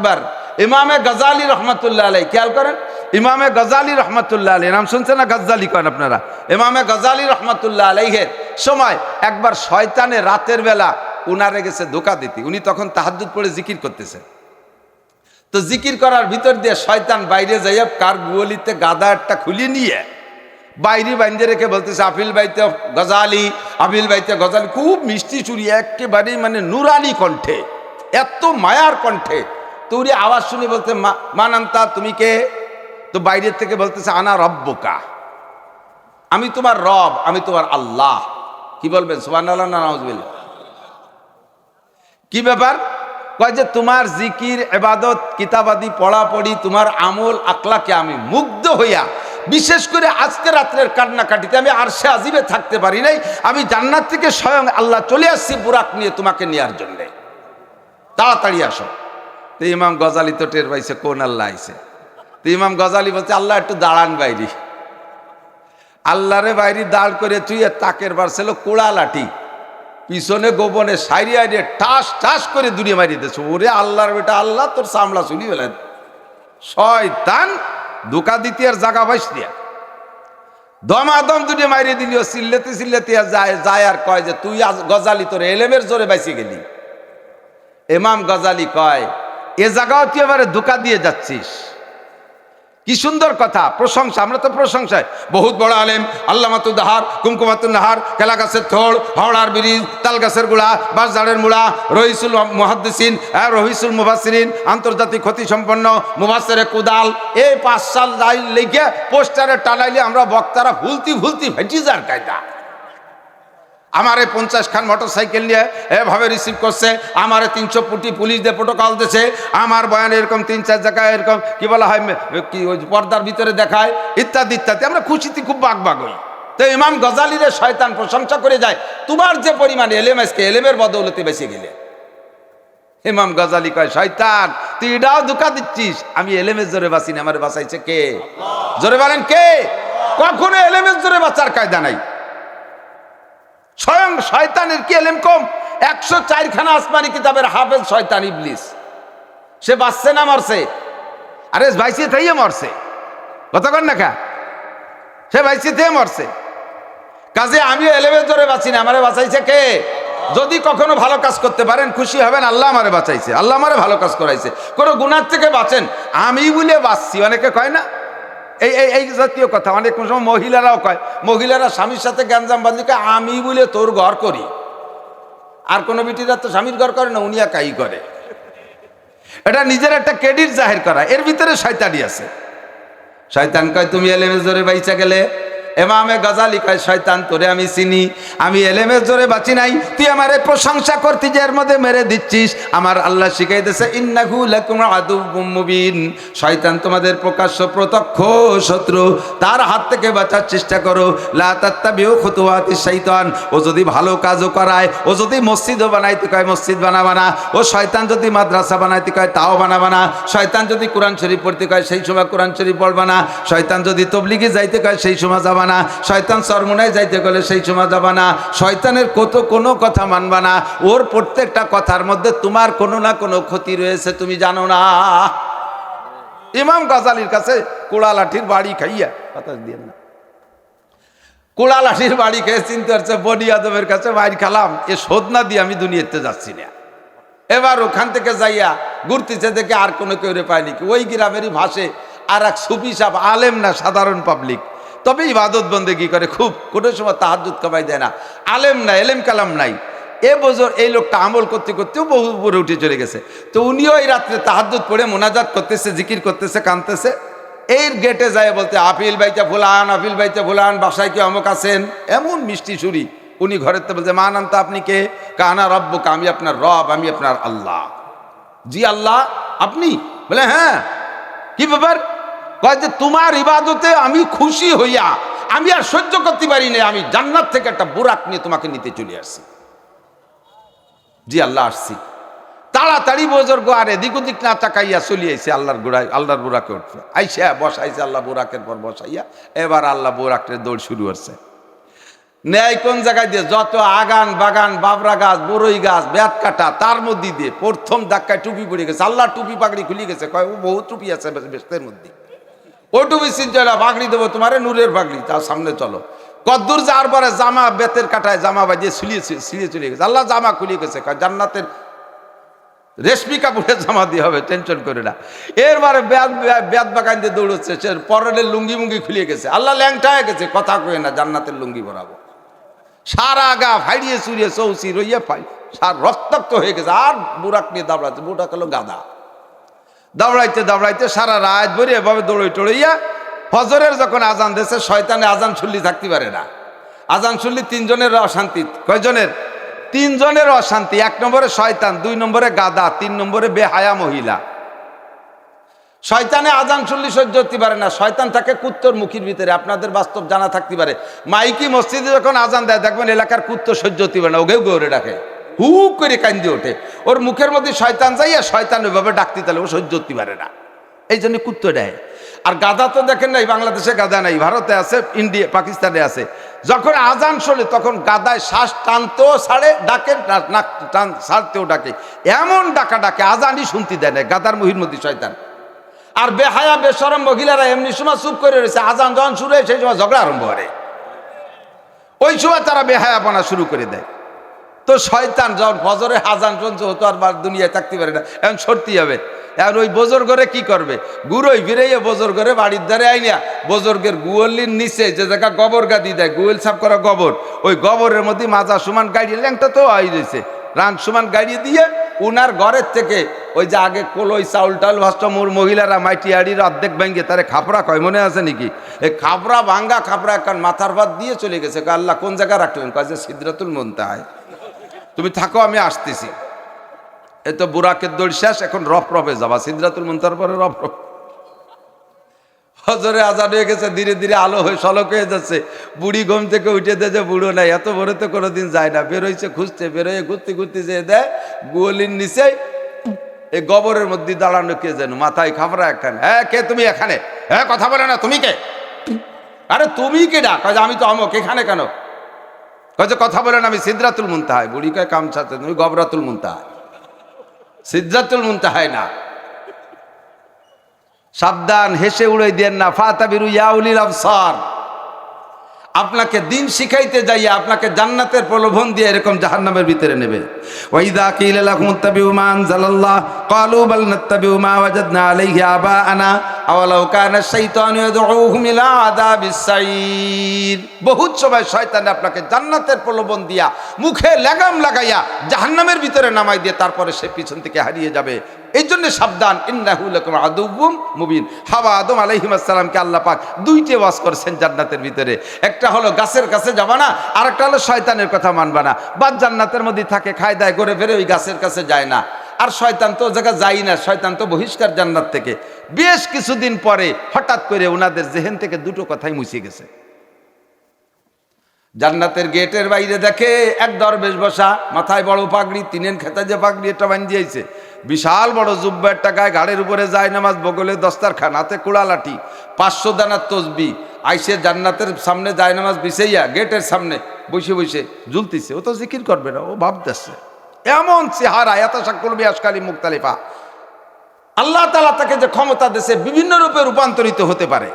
আকবার। ইমামে গজালি রহমতুল্লাহ আলাই খেয়াল করেন? ইমামে গজালি রহমতুল্লাহ আলাই নাম শুনছেন না গজালি করেন আপনারা? ইমামে গজালি রহমতুল্লাহ আলাইহের সময় একবার শয়তানে রাতের বেলা উনারে গেছে ধোকা দিতে। উনি তখন তাহাজ্জুদ পড়ে জিকির করতেছেন। তো জিকির করার ভিতর দিয়ে শয়তান বাইরে যাইয়া কার গুয়লিতে গাদা একটা খুলি নিয়ে বাইরে বাইন্দে রেখে বলতেছে, আফিল বাইতে গজালি, আফিল বাইতে গজালি। খুব মিষ্টি চুরি, একেবারেই মানে নুরানি কণ্ঠে, এত মায়ার কণ্ঠে। তো উনি আওয়াজ শুনে বলতে "মা- মানান্তা তুমি কে? তো বাইরের থেকে বলতেছে, আনা রব্বকা। আমি তোমার রব, আমি তোমার আল্লাহ। কি বলবেন? সুবান কি ব্যাপার? কয় যে, তোমার জিকির, এবাদত, কিতাবাদি, পড়াপড়ি, তোমার আমল আকলাকে আমি মুগ্ধ হইয়া, বিশেষ করে আজকে রাত্রের কান্নাকাটিতে আমি আর সে আজিবে থাকতে পারি নাই, আমি জান্নাত থেকে স্বয়ং আল্লাহ চলে আসছি, বুরাক নিয়ে তোমাকে নেওয়ার জন্যে। তাড়াতাড়ি আসো। তো ইমাম গজালি তো টের পাইছে, কোন আল্লাহ আইছে? তো ইমাম গজালি বলছে, আল্লাহ একটু দাঁড়ান বাইরি। আল্লাহরে বাইরি দাঁড় করে তুই তাকের বার ছিল কোড়া লাঠি, পিছনে গোপনে সাইরি আইরে টাস টাস করে দুনিয়া মারিয়ে দিয়েছে ওরে আল্লাহর বেটা, আল্লাহ তোর সামলা শুনি ফেলেন শয়তান দোকা দিতে আর জাগা বাইস দিয়া দমাদম দুনিয়া মারিয়ে দিলি, ও সিল্লেতে চিল্লেতে আর যায় যায় আর কয় যে, তুই আজ গজালি তোর এলেমের জোরে বাইসে গেলি। এমাম গজালি কয় এ জায়গাও তুই এবারে ধোকা দিয়ে যাচ্ছিস। কি সুন্দর কথা, প্রশংসা, আমরা তো প্রশংসায়। বহুত বড় আলেম আল্লামাতুল দাহার কুমকুমাতুল নাহার কেলা গাছের থোড়, হাওড়ার ব্রিজ তাল গাছের গুড়া, বাঁশঝাড়ের মুড়া, রহিসুল মুহাদ্দিসিন হ্যাঁ রহিসুল মুবাসিরিন আন্তর্জাতিক ক্ষতি সম্পন্ন মুবাসের কুদাল। এই পাঁচ সাল যাই লিখে পোস্টারে টানাইলে আমরা বক্তারা ভুলতি ভুলতি ভেটি যার কায়দা। আমারে পঞ্চাশ খান মোটর সাইকেল নিয়ে এভাবে রিসিভ করছে, আমারে তিনশো ফুটি পুলিশ দিয়ে প্রোটোকল দিছে, আমার বয়ান এরকম, তিন চার জায়গায় এরকম, কি বলা হয় কি ওই পর্দার ভিতরে দেখায়, ইত্যাদি ইত্যাদি। আমরা খুশিতে খুব বাগ বাগ হই তো ইমাম গজালিরে শয়তান প্রশংসা করে যায়, তোমার যে পরিমাণ এলেম আজকে, এলেমের বদৌলতে বেঁচে গেলে। ইমাম গজালি কয়, শয়তান, তুই এটাও ধোকা দিচ্ছিস? আমি এলেমের জোরে বাঁচি না, আমার বাঁচাইছে কে? জোরে বলেন কে? কখনো এলেমের জোরে বাঁচার কায়দা নাই। স্বয়ং শয়তানের কি এলেম কম? একশো চারখানা আসমানি কিতাবের হাফেজ শয়তান ইবলিস। সে বাঁচছে না মরছে। আরে ভাইসি থাইয়ে মরছে। কতক্ষণ না খা সে ভাইসি থেকে মরছে। কাজে আমিও এলেভেন জোরে বাঁচি না। আমারে বাঁচাইছে কে? যদি কখনো ভালো কাজ করতে পারেন, খুশি হবেন। আল্লাহ আমারে বাঁচাইছে। আল্লাহ আমারে ভালো কাজ করাইছে। কোনো গুণার থেকে বাঁচেন। আমি বলে বাঁচছি। অনেকে কয় না? এই এই এই জাতীয় কথা। অনেক সময় মহিলারাও কয় মহিলারা স্বামীর সাথে গ্যাঞ্জাম বাঁধলি কয়, আমি বলে তোর ঘর করি। আর কোনো বিটিরা তো স্বামীর ঘর করে না উনি একাই করে। এটা নিজের একটা ক্রেডিট জাহির করা। এর ভিতরে শয়তানি আছে। শয়তান কয় তুমি এলে জোরে বাইচা গেলে এমামে গজালি কয় শয়তান, তোরে আমি চিনি, আমি এলেমের জোরে বাঁচি নাই। তুই আমারে প্রশংসা করতি যে এর মধ্যে মেরে দিচ্ছিস। আমার আল্লাহ শিখাই দিছে ইন্নাহু লাকুম আদুউম মুবিন। শয়তান তোমাদের প্রকাশ্য প্রত্যক্ষ শত্রু, তার হাত থেকে বাঁচার চেষ্টা করো। লা তাত্তাবিউ খুতুওয়াতি শয়তান ও যদি ভালো কাজও করায়, ও যদি মসজিদও বানাইতে কয়, মসজিদ বানাবা না। ও শয়তান যদি মাদ্রাসা বানাইতে কয়, তাও বানাবা না। শয়তান যদি কোরআন শরীফ পড়তে কয়, সেই সময় কোরআন শরীফ পড়বা না। শয়তান যদি তবলিগে যাইতে কয়, সেই সময় যাবা না। শয়তান সরমুনায় যাইতে গেলে সেই সময় যাবা না। শয়তানের কত কোনো কথা মানবা না। ওর প্রত্যেকটা কথার মধ্যে তোমার কোনো না কোনো ক্ষতি রয়েছে, তুমি জানো না। ইমাম গাজালির কাছে কোড়া লাঠির বাড়ি খাইয়া কথা দিয়ে না কোড়া লাঠির বাড়ি খেয়ে চিনতে পারছে, বনি আদমের কাছে বাইর খালাম। এ শোধ না দিয়ে আমি দুনিয়াতে যাচ্ছি না। এবার ওখান থেকে যাইয়া ঘুরতেছে দেখে আর কোনো কেউ পায়নি ওই গ্রামেরই ভাষে আর এক সাহ আলেম না, সাধারণ পাবলিক তবে ইবাদত বন্দেগি করে? খুব কোনো সময় তাহাজুদ কামাই দেয় না। আলেম না এলেম কালাম নাই। এ বছর এই লোকটা আমল করতে করতেও বহু উপরে উঠে চলে গেছে। তো উনিও এই রাত্রে তাহাজুদ পড়ে মোনাজাত করতেছে, জিকির করতেছে কানতেছে এর গেটে যায় বলতে আপিল বাইতে ফুলান আপিল বাইতে ফুলান, বাসায় কি অমুক আছেন? এমন মিষ্টি সুরি। উনি ঘরের তো বলছে, মান আনতা আপনি কে? কানা রব্বুক, আমি আপনার রব, আমি আপনার আল্লাহ। জি আল্লাহ, আপনি? বলে হ্যাঁ। কি ব্যাপার? কয় যে, তোমার ইবাদতে আমি খুশি হইয়া, আমি আর সহ্য করতে পারি না আমি জান্নাত থেকে একটা বুরাক নিয়ে তোমাকে নিতে চলে আসছি। জি, আল্লাহ আসছি। তাড়াতাড়ি বুজুর্গ আর এদিক ওদিক না তাকাইয়া চলি আইছে আল্লাহর গোড়ায়, আল্লাহর বুড়াকে উঠছে আইসা, বসাইছে আল্লাহ বুড়াকের পর বসাইয়া, এবার আল্লাহ বুড়াকের দৌড় শুরু হচ্ছে। ন্যায় কোন জায়গায় দিয়ে যত আগান বাগান, বাবরা গাছ বড়ই গাছ ব্যাট কাটা, তার মধ্যে দিয়ে প্রথম ধাক্কায় টুপি পড়ে গেছে। আল্লাহ টুপি পাগড়ি খুলে গেছে। কয়, ও বহু টুপি আছে বেস্তের মধ্যে। ওই টুপি চিন্তা না পাগড়ি দেবো, তোমারে নূরের পাগড়ি তার সামনে চলো। কদ্দূর যাওয়ার পরে জামা বেতের কাটায় জামা বাজিয়ে ছিলিয়ে ছিঁড়িয়ে চলে গেছে। আল্লাহ জামা খুলে গেছে জান্নাতের রেশমি কাপড়ের জামা দিয়ে হবে, টেনশন করে না। এরবারে ব্যাদ ব্যাদ বাগান দিয়ে দৌড়চ্ছে, সে পরের লুঙ্গি মুঙ্গি খুলিয়ে গেছে। আল্লাহ ল্যাংটা হয়ে গেছে, কথা কয়ে না, জান্নাতের লুঙ্গি ভরাবো সারা গা ফাইড়িয়ে চুরিয়ে চৌচি রইয়ে পাই সার রক্তাক্ত হয়ে গেছে, আর বুড়াক নিয়ে দাবড়াচ্ছে, বুড়াক হলো গাদা দাবড়াইতে দাবড়াইতে সারা রাত ভরে এভাবে দৌড়ই টড়াইয়া ফজরের যখন আজান দিয়েছে শয়তানে আজান শুনলি থাকতে পারে না। আজান শুনলি তিনজনের অশান্তি। কয়জনের? তিনজনের অশান্তি। এক নম্বরে শয়তান, দুই নম্বরে গাদা তিন নম্বরে বেহায়া মহিলা। শয়তানে আজান শুনলি সহ্য হতে পারে না। শয়তান থাকে কুত্তর মুখীর ভিতরে। আপনাদের বাস্তব জানা থাকতে পারে। মাইকি মসজিদে যখন আজান দেয়, দেখবেন এলাকার কুত্তর সহ্য হতে পারে না। ওকেও গৌরে ডাকে। হু করে কান্দি ওঠে। ওর মুখের মধ্যে শয়তান যাইয়া শয়তান ওইভাবে ডাকতে তাহলে ও সহ্য হতে পারে না। এই জন্য কুত্ত দেয় আর গাদা তো দেখেন নাই, বাংলাদেশে গাদা নাই, ভারতে আছে, ইন্ডিয়া, পাকিস্তানে আছে। যখন আজান শোনে তখন গাদায় শ্বাস টানতেও ছাড়ে, ডাকে, নাক টান ছাড়তেও ডাকে। এমন ডাকা ডাকে, আজানই শুনতে দেয় না গাদার মহির মধ্যে শয়তান। আর বেহায়া, বেসরম মহিলারা এমনি সময় চুপ করে রয়েছে, আজান যখন শুরু হয় সেই সময় ঝগড়া আরম্ভ করে। ওই সময় তারা বেহায়া বেহায়াপনা শুরু করে দেয়। তো শয়তান যখন ফজরে আজান শুনছে ও তো আর দুনিয়ায় থাকতে পারে না, এখন সরতে হবে। এখন ওই বোজর ঘরে কি করবে? গুড়োই ফিরাইয়ে বোজর ঘরে বাড়ির ধারে আইনিয়া বোজর্গের গুয়লির নিচে যে জায়গা গোবর গাদি দেয়, গুয়েল সাফ করা গোবর, ওই গোবরের মধ্যে মাজা সমান গাড়ি, ল্যাংটা তো আই রয়েছে। রান সমান গাড়ি দিয়ে উনার ঘরের থেকে ওই যে আগে কলই, চাউল টাউল ভাষ্ট মোর মহিলারা মাইটি আড়ির অর্ধেক ভেঙ্গে তারে খাপড়া কয় মনে আছে নাকি? এই খাপড়া ভাঙ্গা খাপড়া এখন মাথার ভাত দিয়ে চলে গেছে। আল্লাহ কোন জায়গায় রাখলেন? কাজে সিদ্ধাতুল মন্তায় তুমি থাকো, আমি আসতেছি। এ তো বুড়াকের দৌড় শেষ, এখন রফ রফে যাবা সিদ্ধাতুল মন্তার পরে রফ রফ। হজরে আজান হয়ে গেছে, ধীরে ধীরে আলো হয়ে সলক হয়ে যাচ্ছে। বুড়ি ঘুম থেকে উঠে দেয় বুড়ো নাই, এত বড় তো কোনোদিন যায় না। বেরোইছে খুঁজতে বেরোয় ঘুরতে ঘুরতে যেয়ে দেয় গুয়লির নিচে এই গোবরের মধ্যে দাঁড়ানো কে যেন, মাথায় খাবরা একখানে। হ্যাঁ কে তুমি এখানে? হ্যাঁ কথা বলে না, তুমি কে? আরে, তুমি কে ডাক? আমি তো অমক এখানে কেন? কয়ে কথা বলেন আমি সিদ্ধাতুল মুনতাহায় বুড়ি কয় কামছাতে তুমি গবরাতুল মুনতাহায় সিদ্ধাতুল মুনতাহায় না। সাবধান, হেসে উড়ে দেন না। ফাতাবিরু ইয়াউলিল আফসার আপনাকে দিন শিখাইতে যাইয়া, আপনাকে জান্নাতের প্রলোভন দিয়ে এরকম জাহান্নামের ভিতরে নেবে। ওয়াইদা কিলা লাকুম ইত্তাবিউ মা আনজালাল্লাহ ক্বালু বাল নাত্তাবিউ মা ওয়াজাদনা আলাইহি আবাআনা। আওয়ালাউ কানা শাইতানু ইয়াদউহুম ইলা বহুত সময় শয়তান আপনাকে জান্নাতের প্রলোভন দিয়া মুখে লাগাম লাগাইয়া জাহান্নামের ভিতরে নামাই দিয়ে তারপরে সে পিছন থেকে হারিয়ে যাবে। এই জন্য সাবধান। ইন্নাহু লাকুম আদুউম মুবিন। হাওয়া আদম আলাইহিস সালামকে আল্লাহ পাক দুইটি ওয়াজ করছেন জান্নাতের ভিতরে। একটা হলো গাছের কাছে যাবা না আর একটা হলো শয়তানের কথা মানবা না। বাদ জান্নাতের মধ্যে থাকে, খায় দায় করে ফেরে ওই গাছের কাছে যায় না। আর শয়তান তো জায়গা যাই না, শয়তান তো বহিষ্কার জান্নাত থেকে। বেশ কিছুদিন পরে হঠাৎ করে ওনাদের জেহেন থেকে দুটো কথাই মুছে গেছে। জান্নাতের গেটের বাইরে দেখে এক দরবেশ বসা, মাথায় বড় পাগড়ি তিনেন খেতা যে পাগড়ি এটা বান দিয়েছে। বিশাল বড় জুব্বা টাকায় গায়ে ঘাড়ের উপরে যায় নামাজ, বগলে দস্তারখান, হাতে কুড়া লাঠি পাঁচশো দানার তসবি। আইসে জান্নাতের সামনে যায় নামাজ, বিছাইয়া গেটের সামনে বসে বসে ঝুলতিছে। ও তো জিকির করবে না, ও ভাবতেছে। এমন চেহারা, এত সাকুলবি আসকালি মুক্তালিফা। আল্লাহ তালা তাকে যে ক্ষমতা দেশে বিভিন্ন রূপে রূপান্তরিত হতে পারে।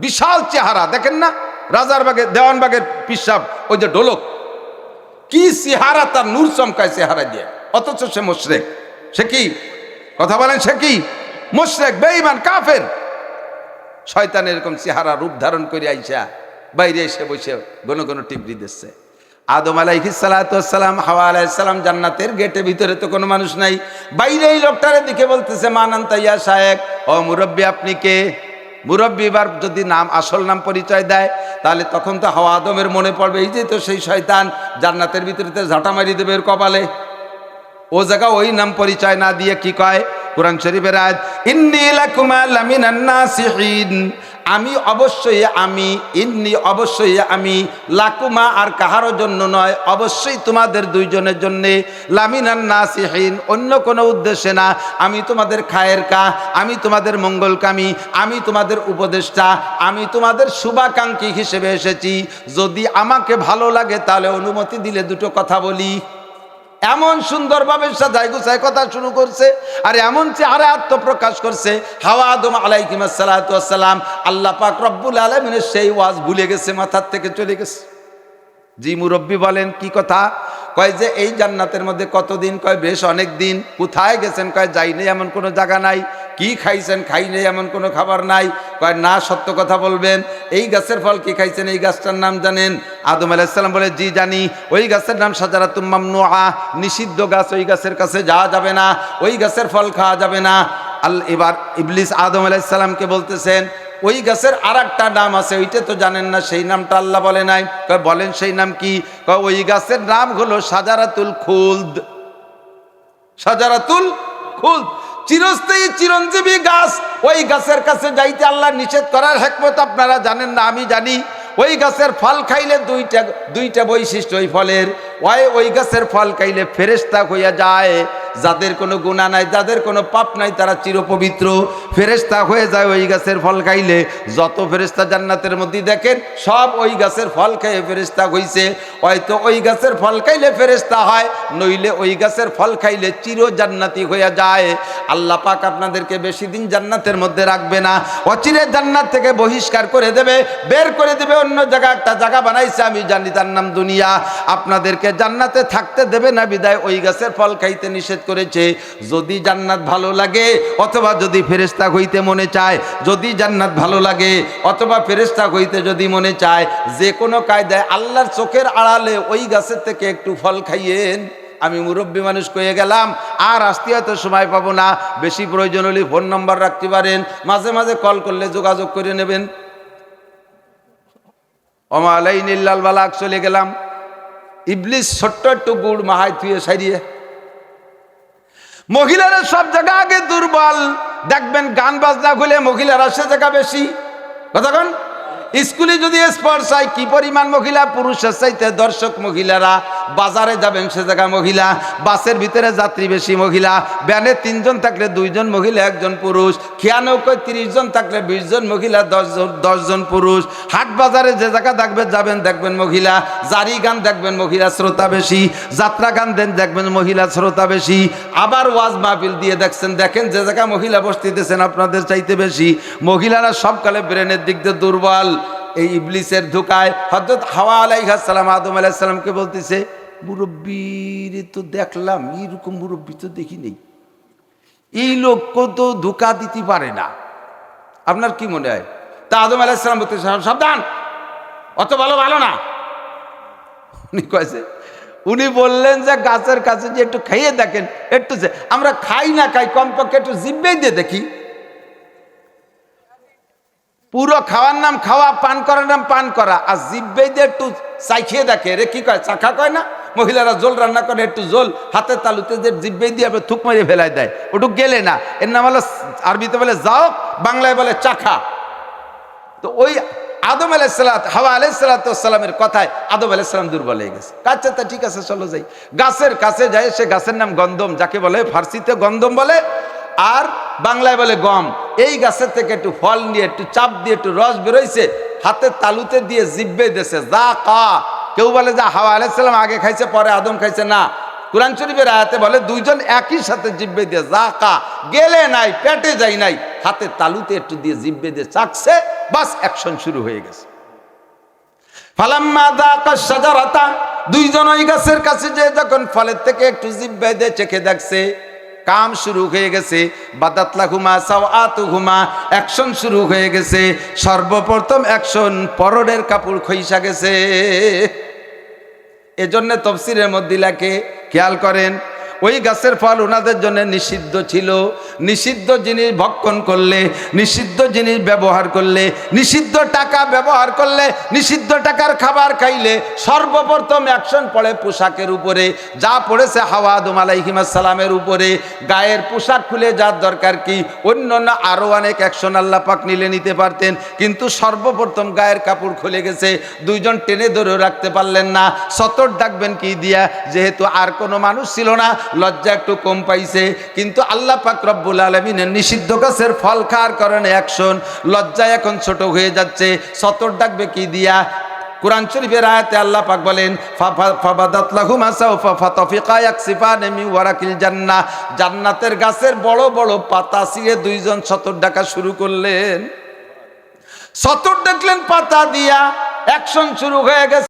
বিশাল চেহারা, দেখেন না? রাজার বাগে দেওয়ানবাগের পিসাব, ওই যে ঢোলক। কি চেহারা, তার নূর চমকায় চেহারা দিয়ে। অথচ সে মোশরেক। সে কি? কথা বলেন, সে কি? মোশরেক, বেঈমান, কাফের। শয়তান এরকম চেহারা রূপ ধারণ করে আইসা, বাইরে এসে বসে ঘন ঘন টিপড়ি দিচ্ছে। আদম আলাইহিসালাম হাওয়া আলাইসালাম জান্নাতের গেটের ভিতরে তো কোনো মানুষ নাই। বাইরে এই লোকটারে দিকে বলতেছে মানান তাইয়া সাহেব ও মুরব্বী আপনি কে? মুরব্বী এবার যদি নাম, আসল নাম পরিচয় দেয়, তাহলে তখন তো হাওয়া আদমের মনে পড়বে, এই যে তো সেই শয়তান, জান্নাতের ভিতরে তো ঝাঁটা মারি দেবে এর কপালে। ও জায়গা ওই নাম পরিচয় না দিয়ে কি কয়? কোরআন শরীফের আয়াত, ইন্নী লাকুমা লামিনান নাসিহিন আমি অবশ্যই আমি, ইন্নি অবশ্যই আমি লাকুমা আর কাহারও জন্য নয়, অবশ্যই তোমাদের দুইজনের জন্যে। লামিনান নাসিহীন, অন্য কোনো উদ্দেশ্যে না। আমি তোমাদের খায়ের কা, আমি তোমাদের মঙ্গলকামী, আমি তোমাদের উপদেষ্টা, আমি তোমাদের শুভাকাঙ্ক্ষী হিসেবে এসেছি। যদি আমাকে ভালো লাগে তাহলে অনুমতি দিলে দুটো কথা বলি। এমন সুন্দরভাবে সাজাই গুছাই কথা শুরু করছে, আর এমন চেহারা আত্মপ্রকাশ করছে, হাওয়া আদম আলাইকিম সালাম আল্লাহ পাক রব্বুল আলমিনের সেই ওয়াজ ভুলে গেছে, মাথার থেকে চলে গেছে। জি মুরব্বী বলেন, কি কথা? কয় যে এই জান্নাতের মধ্যে কতদিন? কয়, বেশ অনেক দিন। কোথায় গেছেন? কয়, যাই নেই এমন কোনো জায়গা নাই। কি খাইছেন? খাই নেই এমন কোনো খাবার নাই। কয়, না, সত্য কথা বলবেন। এই গাছের ফল কি খাইছেন? এই গাছটার নাম জানেন। আদম আলাইসাল্লাম বলে, জি জানি। ওই গাছের নাম সাজারা তুম্মাম নোয়া নিষিদ্ধ গাছ ওই গাছের কাছে যাওয়া যাবে না। ওই গাছের ফল খাওয়া যাবে না। আল, এবার ইবলিস আদম আলাইসাল্লামকে বলতেছেন ওই গাছের আর একটা নাম আছে, ওইটা তো জানেন না, সেই নামটা আল্লাহ বলে নাই। বলেন সেই নাম কি? ওই গাছের নাম হলো সাজারাতুল খুলদ। সাজারাতুল খুলদ। চিরস্থায়ী চিরঞ্জীবী গাছ। ওই গাছের কাছে যাইতে আল্লাহ নিষেধ করার হেকমত আপনারা জানেন না, আমি জানি। ওই গাছের ফল খাইলে দুইটা দুইটা বৈশিষ্ট্য, ওই ফলের। ওই ওই গাছের ফল খাইলে ফেরেস্তা হইয়া যায়। যাদের কোনো গুণা নাই, যাদের কোনো পাপ নাই, তারা চিরপবিত্র। ফেরেস্তা হয়ে যায় ওই গাছের ফল খাইলে। যত ফেরেস্তা জান্নাতের মধ্যে দেখেন, সব ওই গাছের ফল খেয়ে ফেরেস্তা হইছে। হয়তো ওই গাছের ফল খাইলে ফেরেস্তা হয়, নইলে ওই গাছের ফল খাইলে চির জান্নাতি হইয়া যায়। আল্লাহ পাক আপনাদেরকে বেশি দিন জান্নাতের মধ্যে রাখবে না। অচিরে জান্নাত থেকে বহিষ্কার করে দেবে, বের করে দেবে, অন্য জায়গা একটা জায়গা বানাইছে, আমি জানি তার নাম দুনিয়া। আপনাদেরকে জান্নাতে থাকতে দেবে না, বিদায় ওই গাছের ফল খাইতে নিষেধ করেছে। যদি জান্নাত ভালো লাগে, অথবা যদি ফেরেস্তা হইতে মনে চায়, যদি জান্নাত ভালো লাগে, অথবা ফেরেস্তা হইতে যদি মনে চায়, যে কোনো কায়দায় আল্লাহর চোখের আড়ালে ওই গাছের থেকে একটু ফল খাইয়েন। আমি মুরব্বী মানুষ কয়ে গেলাম, আর আসতে হয়তো সময় পাবো না, বেশি প্রয়োজন হলে ফোন নম্বর রাখতে পারেন, মাঝে মাঝে কল করলে যোগাযোগ করে নেবেন। অমালাই নীল্লাল বালাক, চলে গেলাম। ইবলিস ছোট্ট একটু গুড় মাহায় তুই সারিয়ে মহিলারা সব জায়গা আগে দুর্বল, দেখবেন গান বাজনা খুলে মহিলারা সে জায়গা বেশি। কতক্ষণ স্কুলে যদি স্পোর্টস হয়, কি পরিমাণ মহিলা? পুরুষের চাইতে দর্শক মহিলারা বাজারে যাবেন সে জায়গা মহিলা, বাসের ভিতরে যাত্রী বেশি মহিলা, ব্যানে তিনজন থাকলে দুইজন মহিলা, একজন পুরুষ, খেয়া নৌকোয় তিরিশ জন থাকলে বিশ জন মহিলা দশজন দশজন পুরুষ। হাট বাজারে যে জায়গা দেখবেন যাবেন দেখবেন মহিলা, জারি গান দেখবেন মহিলা শ্রোতা বেশি, যাত্রা গান দেন দেখবেন মহিলা শ্রোতা বেশি। আবার ওয়াজ মাহফিল দিয়ে দেখছেন, দেখেন যে জায়গা মহিলা বসতিতেছেন আপনাদের চাইতে বেশি। মহিলারা সবকালে ব্রেনের দিক দিয়ে দুর্বল। এই ইবলিসের ধোকায় হজরত হাওয়া আলাইহাসালাম আদম আলাইসালামকে বলতেছে, মুরব্বীর তো দেখলাম এইরকম মুরব্বী তো দেখি নেই। এই লোককে তো ধোকা দিতে পারে না। আপনার কি মনে হয়? তা আদম আলাইসালাম বলতে সাবধান, অত ভালো ভালো না। উনি কয়েছে উনি বললেন যে গাছের কাছে যে একটু খাইয়ে দেখেন, একটু যে আমরা খাই না খাই, কমপক্ষে একটু জিব্বেই দিয়ে দেখি। পুরো খাওয়ার নাম খাওয়া, পান করার নাম পান করা। আর জিব্বেই দিয়ে একটু চাইখিয়ে দেখে রে কি কয়, চাখা কয় না? মহিলারা জল রান্না করে, একটু জল হাতের তালুতে যে জিব্বেই দিয়ে আবার থুক মেরে ফেলাই দেয় ওটু গেলে না। এর নাম হলো আরবিতে বলে যাও, বাংলায় বলে চাখা। তো ওই আদম আলাইসালাত হাওয়া আলাইসালাতামের কথায় আদম আলাইসালাম দুর্বল হয়ে গেছে। আচ্ছা তা ঠিক আছে, চলো যাই। গাছের কাছে যায় সে গাছের নাম গন্ধম যাকে বলে ফার্সিতে গন্ধম বলে আর বাংলায় বলে গম। এই গাছের থেকে একটু ফল নিয়ে, একটু চাপ দিয়ে, একটু রস বেরোইছে হাতের তালুতে দিয়ে জিব্বে দেশে যা কা। কেউ বলে যা হাওয়া আলাইসালাম আগে খাইছে, পরে আদম খাইছে, না। কোরআন শরীফের আয়াতে বলে, দুইজন একই সাথে জিব্বে দিয়ে যা কা। গেলে নাই, পেটে যাই নাই, হাতে তালুতে একটু দিয়ে জিব্বে দিয়ে চাকছে, বাস অ্যাকশন শুরু হয়ে গেছে। দুইজন ওই গাছের কাছে যে যখন ফলের থেকে একটু জিব্বে দিয়ে চেখে দেখছে কাম শুরু হয়ে গেছে। বাদাতলা ঘুমা সাও আতু ঘুমা অ্যাকশন শুরু হয়ে গেছে। সর্বপ্রথম অ্যাকশন পরনের কাপড় খইসা গেছে। এজন্য তফসিরের মধ্যে খেয়াল করেন ওই গাছের ফল ওনাদের জন্য নিষিদ্ধ ছিল। নিষিদ্ধ জিনিস ভক্ষণ করলে, নিষিদ্ধ জিনিস ব্যবহার করলে, নিষিদ্ধ টাকা ব্যবহার করলে, নিষিদ্ধ টাকার খাবার খাইলে সর্বপ্রথম অ্যাকশন পড়ে পোশাকের উপরে। যা পড়েছে হাওয়া আদম আলাইহিমাসালামের উপরে। গায়ের পোশাক খুলে যার দরকার কি? অন্য অন্য আরও অনেক অ্যাকশন আল্লাহ পাক নিলে নিতে পারতেন। কিন্তু সর্বপ্রথম গায়ের কাপড় খুলে গেছে। দুইজন টেনে ধরে রাখতে পারলেন না। সতর ডাকবেন কি দিয়া? যেহেতু আর কোনো মানুষ ছিল না। লজ্জা একটু কম পাইছে। কিন্তু আল্লাহ পাক রব্বুল আলমিনের নিষিদ্ধ গাছের ফল খাওয়ার কারণে অ্যাকশন লজ্জা এখন ছোট হয়ে যাচ্ছে। সতর ডাকবে কি দিয়া? কোরআন শরীফের আয়াতে আল্লাহ পাক বলেন জান্নাতের গাছের বড় বড় পাতা ছিঁড়ে দুইজন সতর ডাকা শুরু করলেন। সতর দেখলেন পাতা দিয়া অ্যাকশন শুরু হয়ে গেছে।